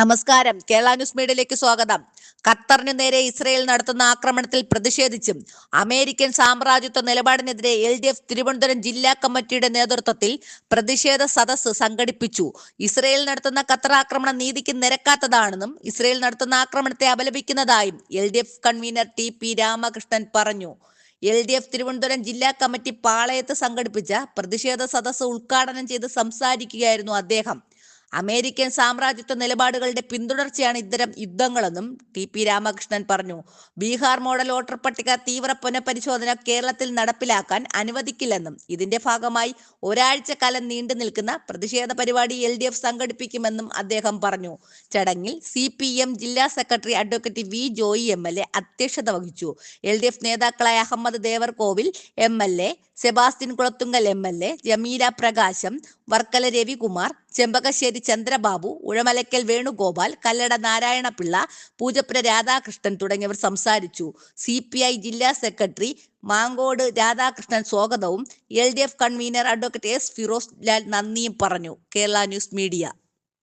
നമസ്കാരം. കേരള ന്യൂസ് മീഡിയയിലേക്ക് സ്വാഗതം. ഖത്തറിനു നേരെ ഇസ്രയേൽ നടത്തുന്ന ആക്രമണത്തിൽ പ്രതിഷേധിച്ചും അമേരിക്കൻ സാമ്രാജ്യത്വ നിലപാടിനെതിരെ എൽ ഡി എഫ് തിരുവനന്തപുരം ജില്ലാ കമ്മിറ്റിയുടെ നേതൃത്വത്തിൽ പ്രതിഷേധ സദസ് സംഘടിപ്പിച്ചു. ഇസ്രയേൽ നടത്തുന്ന ഖത്തർ ആക്രമണം നീതിക്ക് നിരക്കാത്തതാണെന്നും ഇസ്രയേൽ നടത്തുന്ന ആക്രമണത്തെ അപലപിക്കുന്നതായും L D F convener T P Ramakrishnan പറഞ്ഞു. എൽ ഡി എഫ് തിരുവനന്തപുരം ജില്ലാ കമ്മിറ്റി പാളയത്ത് സംഘടിപ്പിച്ച പ്രതിഷേധ സദസ് ഉദ്ഘാടനം ചെയ്ത് സംസാരിക്കുകയായിരുന്നു അദ്ദേഹം. അമേരിക്കൻ സാമ്രാജ്യത്വ നിലപാടുകളുടെ പിന്തുടർച്ചയാണ് ഇത്തരം യുദ്ധങ്ങളെന്നും ടി പി രാമകൃഷ്ണൻ പറഞ്ഞു. ബീഹാർ മോഡൽ വോട്ടർ പട്ടിക തീവ്ര പുനഃപരിശോധന കേരളത്തിൽ നടപ്പിലാക്കാൻ അനുവദിക്കില്ലെന്നും ഇതിന്റെ ഭാഗമായി ഒരാഴ്ച കാലം നീണ്ടു നിൽക്കുന്ന പ്രതിഷേധ പരിപാടി എൽ ഡി എഫ് സംഘടിപ്പിക്കുമെന്നും അദ്ദേഹം പറഞ്ഞു. ചടങ്ങിൽ സി പി എം ജില്ലാ secretary advocate V Joy M L A അധ്യക്ഷത വഹിച്ചു. എൽ ഡി എഫ് നേതാക്കളായ Ahammad Devarkovil M L A Sebastian Kulathunkal M L A Jameela Prakasam Varkala Ravikumar Chempakassery Chandrababu Uzhamalakkal Venugopal Kallada Narayana Pillai Poojappura Radhakrishnan തുടങ്ങിയവർ സംസാരിച്ചു. സി ജില്ലാ സെക്രട്ടറി മാങ്കോട് രാധാകൃഷ്ണൻ സ്വാഗതവും L convener advocate S Firoz Lal നന്ദിയും പറഞ്ഞു. Kerala news media.